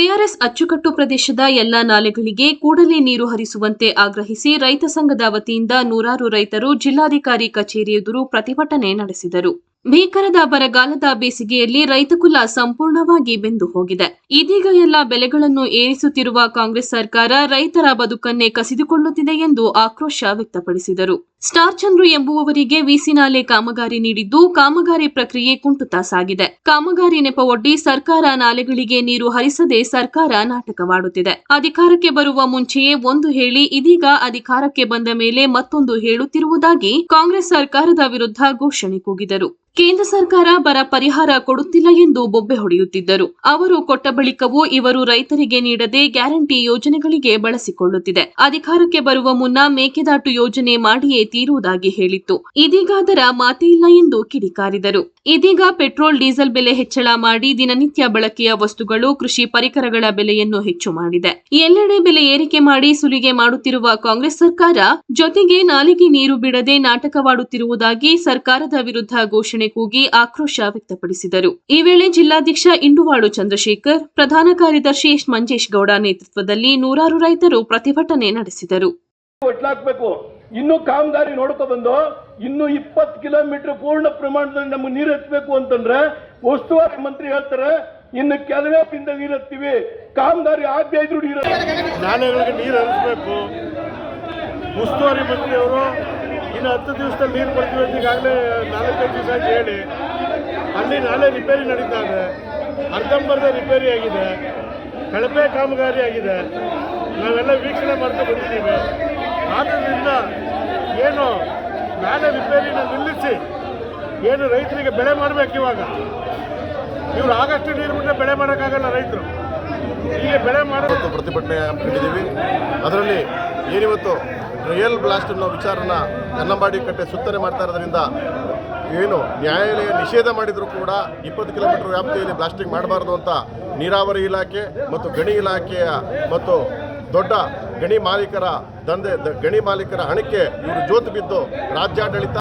KRS ಅಚ್ಚುಕಟ್ಟು ಪ್ರದೇಶದ ಎಲ್ಲ ನಾಲೆಗಳಿಗೆ ಕೂಡಲೇ ನೀರು ಹರಿಸುವಂತೆ ಆಗ್ರಹಿಸಿ ರೈತ ಸಂಘದ ವತಿಯಿಂದ ನೂರಾರು ರೈತರು ಜಿಲ್ಲಾಧಿಕಾರಿ ಕಚೇರಿ ಎದುರು ಪ್ರತಿಭಟನೆ ನಡೆಸಿದರು. ಭೀಕರದ ಬರಗಾಲದ ಬೇಸಿಗೆಯಲ್ಲಿ ರೈತಕುಲ ಸಂಪೂರ್ಣವಾಗಿ ಬೆಂದು ಹೋಗಿದೆ. ಇದೀಗ ಎಲ್ಲ ಬೆಲೆಗಳನ್ನು ಏರಿಸುತ್ತಿರುವ ಕಾಂಗ್ರೆಸ್ ಸರ್ಕಾರ ರೈತರ ಬದುಕನ್ನೇ ಕಸಿದುಕೊಳ್ಳುತ್ತಿದೆ ಎಂದು ಆಕ್ರೋಶ ವ್ಯಕ್ತಪಡಿಸಿದರು. ಸ್ಟಾರ್ ಚಂದ್ರು ಎಂಬುವವರಿಗೆ ವಿಸಿ ನಾಲೆ ಕಾಮಗಾರಿ ನೀಡಿದ್ದು ಕಾಮಗಾರಿ ಪ್ರಕ್ರಿಯೆ ಕುಂಟುತ ಸಾಗಿದೆ. ಕಾಮಗಾರಿ ನೆಪವೊಡ್ಡಿ ಸರ್ಕಾರ ನಾಲೆಗಳಿಗೆ ನೀರು ಹರಿಸದೆ ಸರ್ಕಾರ ನಾಟಕವಾಡುತ್ತಿದೆ. ಅಧಿಕಾರಕ್ಕೆ ಬರುವ ಮುಂಚೆಯೇ ಒಂದು ಹೇಳಿ ಇದೀಗ ಅಧಿಕಾರಕ್ಕೆ ಬಂದ ಮೇಲೆ ಮತ್ತೊಂದು ಹೇಳುತ್ತಿರುವುದಾಗಿ ಕಾಂಗ್ರೆಸ್ ಸರ್ಕಾರದ ವಿರುದ್ಧ ಘೋಷಣೆ ಕೂಗಿದರು. ಕೇಂದ್ರ ಸರ್ಕಾರ ಬರ ಪರಿಹಾರ ಕೊಡುತ್ತಿಲ್ಲ ಎಂದು ಬೊಬ್ಬೆ ಹೊಡೆಯುತ್ತಿದ್ದರು. ಅವರು ಕೊಟ್ಟ ಬಳಿಕವೂ ಇವರು ರೈತರಿಗೆ ನೀಡದೆ ಗ್ಯಾರಂಟಿ ಯೋಜನೆಗಳಿಗೆ ಬಳಸಿಕೊಳ್ಳುತ್ತಿದೆ. ಅಧಿಕಾರಕ್ಕೆ ಬರುವ ಮುನ್ನ ಮೇಕೆದಾಟು ಯೋಜನೆ ಮಾಡಿಯೇ ತೀರುವುದಾಗಿ ಹೇಳಿತ್ತು. ಇದೀಗ ಅದರ ಮಾತೇ ಇಲ್ಲ ಎಂದು ಕಿಡಿಕಾರಿದರು. ಇದೀಗ ಪೆಟ್ರೋಲ್, ಡೀಸೆಲ್ ಬೆಲೆ ಹೆಚ್ಚಳ ಮಾಡಿ ದಿನನಿತ್ಯ ಬಳಕೆಯ ವಸ್ತುಗಳು, ಕೃಷಿ ಪರಿಕರಗಳ ಬೆಲೆಯನ್ನು ಹೆಚ್ಚು ಮಾಡಿದೆ. ಎಲ್ಲೆಡೆ ಬೆಲೆ ಏರಿಕೆ ಮಾಡಿ ಸುಲಿಗೆ ಮಾಡುತ್ತಿರುವ ಕಾಂಗ್ರೆಸ್ ಸರ್ಕಾರ ಜೊತೆಗೆ ನಾಲಿಗೆ ನೀರು ಬಿಡದೆ ನಾಟಕವಾಡುತ್ತಿರುವುದಾಗಿ ಸರ್ಕಾರದ ವಿರುದ್ಧ ಘೋಷಣೆ ಕೂಗಿ ಆಕ್ರೋಶ ವ್ಯಕ್ತಪಡಿಸಿದರು. ಈ ವೇಳೆ ಜಿಲ್ಲಾಧ್ಯಕ್ಷ ಇಂಡುವಾಳು ಚಂದ್ರಶೇಖರ್, ಪ್ರಧಾನ ಕಾರ್ಯದರ್ಶಿ ಎಸ್ ಮಂಜೇಶ್ ಗೌಡ ನೇತೃತ್ವದಲ್ಲಿ ನೂರಾರು ರೈತರು ಪ್ರತಿಭಟನೆ ನಡೆಸಿದರು. ಇನ್ನು ಕಾಮಗಾರಿ ನೋಡ್ಕೊ ಬಂದು ಇನ್ನು ಇಪ್ಪತ್ತು ಕಿಲೋಮೀಟರ್ ಪೂರ್ಣ ಪ್ರಮಾಣದಲ್ಲಿ ನಮ್ಗೆ ನೀರು ಹತ್ತಬೇಕು ಅಂತಂದ್ರೆ ಉಸ್ತುವಾರಿ ಮಂತ್ರಿ ಹೇಳ್ತಾರೆ, ಇನ್ನು ಕೆಲವೇ ದಿನದ ನೀರು ಹತ್ತೀವಿ. ಕಾಮಗಾರಿ ಆಗದೆ ಇದ್ರು ನೀರು ನಾಲೆಗಳಿಗೆ ನೀರು ಹರಿಸ್ಬೇಕು. ಉಸ್ತುವಾರಿ ಮಂತ್ರಿ ಅವರು, ಇನ್ನು ಹತ್ತು ದಿವಸದಲ್ಲಿ ನೀರು ಬರ್ತೀವಿ ಅಂತ ಈಗಾಗಲೇ ನಾಲ್ಕೈದು ದಿವಸ ಅಂತ ಹೇಳಿ. ಅಲ್ಲಿ ನಾಳೆ ರಿಪೇರಿ ನಡೀತಾ ಇದೆ ಅರ್ಧಂಬರ್ಧ ರಿಪೇರಿ ಆಗಿದೆ. ಕಳಪೆ ಕಾಮಗಾರಿ ಆಗಿದೆ. ನಾವೆಲ್ಲ ವೀಕ್ಷಣೆ ಮಾಡ್ತಾ ಬಂದಿದ್ದೀವಿ. ಆದ್ದರಿಂದ ಏನು ಮೇಲೆ ರಿಪೇರಿನ ನಿಲ್ಲಿಸಿ ಏನು ರೈತರಿಗೆ ಬೆಳೆ ಮಾಡಬೇಕು ಇವಾಗ. ಇವ್ರು ಆಗಷ್ಟು ನೀರು ಬಿಟ್ಟರೆ ಬೆಳೆ ಮಾಡೋಕ್ಕಾಗಲ್ಲ ರೈತರು. ಹೀಗೆ ಬೆಳೆ ಮಾಡೋದು ಪ್ರತಿಭಟನೆ ಹಮ್ಮಿಕೊಂಡಿದ್ದೀವಿ. ಅದರಲ್ಲಿ ಏನಿವತ್ತು ರಿಯಲ್ ಬ್ಲಾಸ್ಟ್ ಅನ್ನೋ ವಿಚಾರನ ಕನ್ನಂಬಾಡಿ ಕಟ್ಟೆ ಸುತ್ತನೆ ಮಾಡ್ತಾ ಇರೋದ್ರಿಂದ ಏನು ನ್ಯಾಯಾಲಯ ನಿಷೇಧ ಮಾಡಿದರೂ ಕೂಡ ಇಪ್ಪತ್ತು ಕಿಲೋಮೀಟರ್ ವ್ಯಾಪ್ತಿಯಲ್ಲಿ ಬ್ಲಾಸ್ಟಿಂಗ್ ಮಾಡಬಾರ್ದು ಅಂತ ನೀರಾವರಿ ಇಲಾಖೆ ಮತ್ತು ಗಣಿ ಇಲಾಖೆಯ ಮತ್ತು ದೊಡ್ಡ ಗಣಿ ಮಾಲೀಕರ ದಂಧೆ ಗಣಿ ಮಾಲೀಕರ ಹಣಕ್ಕೆ ಇವರು ಜೋತು ಬಿದ್ದು ರಾಜ್ಯಾಡಳಿತ